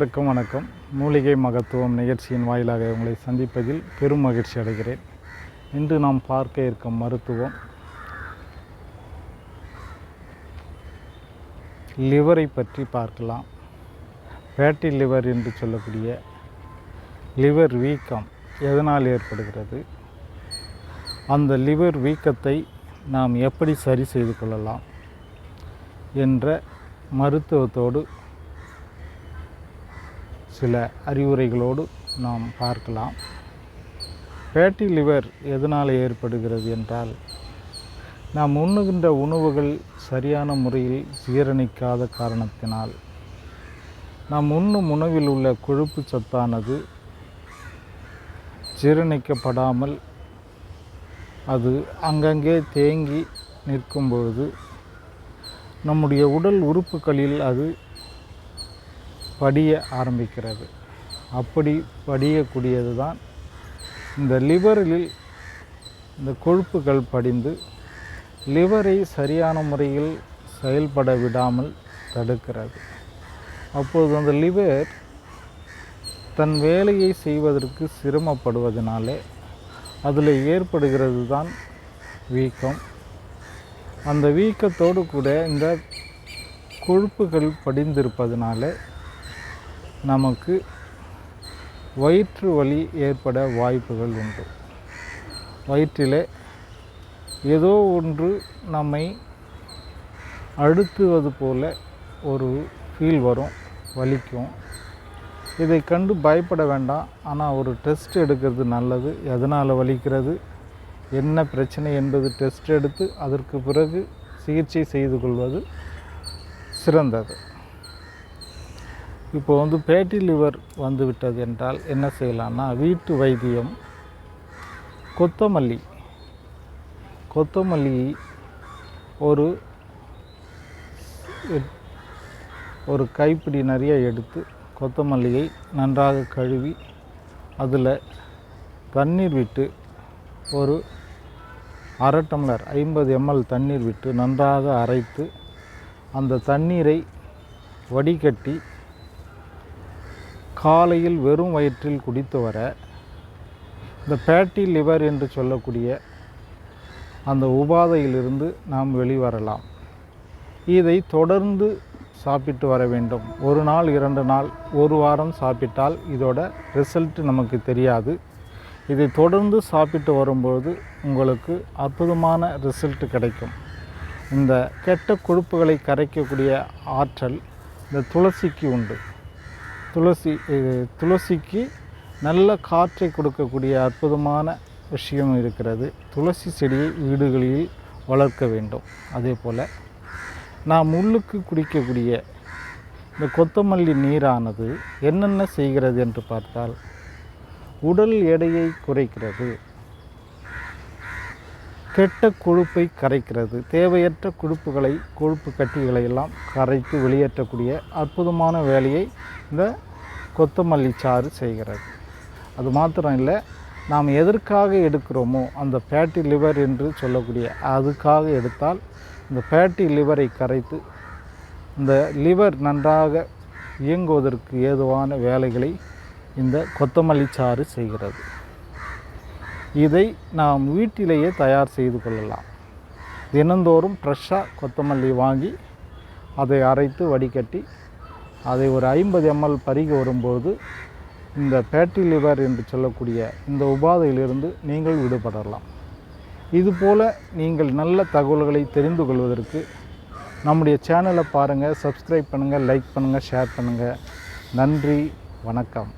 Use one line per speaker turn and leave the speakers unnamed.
அனைவருக்கும் வணக்கம். மூலிகை மகத்துவம் நிகழ்ச்சியின் வாயிலாக உங்களை சந்திப்பதில் பெரும் மகிழ்ச்சி அடைகிறேன். இன்று நாம் பார்க்க இருக்கும் மருத்துவம் லிவரை பற்றி பார்க்கலாம். ஃபேட்டி லிவர் என்று சொல்லக்கூடிய லிவர் வீக்கம் எதனால் ஏற்படுகிறது? அந்த லிவர் வீக்கத்தை நாம் எப்படி சரி செய்து கொள்ளலாம்? என்ற மருத்துவத்தோடு சில அறிவுரைகளோடு நாம் பார்க்கலாம். ஃபேட்டி லிவர் எதனால் ஏற்படுகிறது என்றால் நாம் உண்ணுகின்ற உணவுகள் சரியான முறையில் ஜீரணிக்காத காரணத்தினால். நாம் உண்ணும் உணவில் உள்ள கொழுப்பு சத்தானது ஜீரணிக்கப்படாமல் அது அங்கங்கே தேங்கி நிற்கும் பொழுது நம்முடைய உடல் உறுப்புகளில் அது படிய ஆரம்பிக்கிறது. அப்படி படியக்கூடியது தான் இந்த லிவரில் இந்த கொழுப்புகள் படிந்து லிவரை சரியான முறையில் செயல்பட விடாமல் தடுக்கிறது. அப்போது அந்த லிவர் தன் வேலையை செய்வதற்கு சிரமப்படுவதனாலே அதில் ஏற்படுகிறது தான் வீக்கம். அந்த வீக்கத்தோடு கூட இந்த கொழுப்புகள் படிந்திருப்பதனால நமக்கு வயிற்று வலி ஏற்பட வாய்ப்புகள் உண்டு. வயிற்றிலே ஏதோ ஒன்று நம்மை அழுத்துவது போல ஒரு ஃபீல் வரும் வலிக்கும். இதை கண்டு பயப்பட வேண்டாம். ஆனால் ஒரு டெஸ்ட் எடுக்கிறது நல்லது. எதனால் வலிக்கிறது? என்ன பிரச்சனை என்பது டெஸ்ட் எடுத்து அதற்கு பிறகு சிகிச்சை செய்து கொள்வது சிறந்தது. இப்போ வந்து பேட்டி லிவர் வந்துவிட்டது என்றால் என்ன செய்யலாம்னா வீட்டு வைத்தியம் கொத்தமல்லி. கொத்தமல்லி ஒரு எட்- ஒரு கைப்பிடி நிறைய எடுத்து கொத்தமல்லியை நன்றாக கழுவி அதில் தண்ணீர் விட்டு ஒரு அரை டம்ளர் ஐம்பது எம்எல் தண்ணீர் விட்டு நன்றாக அரைத்து அந்த தண்ணீரை வடிகட்டி காலையில் வெறும் வயிற்றில் குடித்து வர இந்த பேட்டி லிவர் என்று சொல்லக்கூடிய அந்த உபாதையிலிருந்து நாம் வெளிவரலாம். இதை தொடர்ந்து சாப்பிட்டு வர வேண்டும். ஒரு நாள் இரண்டு நாள் ஒரு வாரம் சாப்பிட்டால் இதோட ரிசல்ட் நமக்கு தெரியாது. இதை தொடர்ந்து சாப்பிட்டு வரும்போது உங்களுக்கு அற்புதமான ரிசல்ட் கிடைக்கும். இந்த கெட்ட கொழுப்புகளை கரைக்கக்கூடிய ஆற்றல் இந்த துளசிக்கு உண்டு. துளசி இது துளசிக்கு நல்ல காற்றை கொடுக்கக்கூடிய அற்புதமான விஷயம் இருக்கிறது. துளசி செடியை வீடுகளில் வளர்க்க வேண்டும். அதே போல் நாம் முள்ளுக்கு குடிக்கக்கூடிய இந்த கொத்தமல்லி நீரானது என்னென்ன செய்கிறது என்று பார்த்தால் உடல் எடையை குறைக்கிறது. கெட்ட கொழுப்பை கரைக்கிறது. தேவையற்ற கொழுப்புகளை கொழுப்பு கட்டிகளை எல்லாம் கரைத்து வெளியேற்றக்கூடிய அற்புதமான வேலையை இந்த கொத்தமல்லி சாறு செய்கிறது. அது மாத்திரம் இல்லை நாம் எதற்காக எடுக்கிறோமோ அந்த ஃபேட்டி லிவர் என்று சொல்லக்கூடிய அதுக்காக எடுத்தால் இந்த ஃபேட்டி லிவரை கரைத்து இந்த லிவர் நன்றாக இயங்குவதற்கு ஏதுவான வேலைகளை இந்த கொத்தமல்லி சாறு செய்கிறது. இதை நாம் வீட்டிலேயே தயார் செய்து கொள்ளலாம். தினந்தோறும் ஃப்ரெஷ்ஷாக கொத்தமல்லி வாங்கி அதை அரைத்து வடிகட்டி அதை ஒரு ஐம்பது எம்எல் பருகி வரும்போது இந்த பேட்டி லிவர் என்று சொல்லக்கூடிய இந்த உபாதையிலிருந்து நீங்கள் விடுபடலாம். இதுபோல் நீங்கள் நல்ல தகவல்களை தெரிந்து கொள்வதற்கு நம்முடைய சேனலை பாருங்கள் சப்ஸ்கிரைப் பண்ணுங்கள் லைக் பண்ணுங்கள் ஷேர் பண்ணுங்கள் நன்றி வணக்கம்.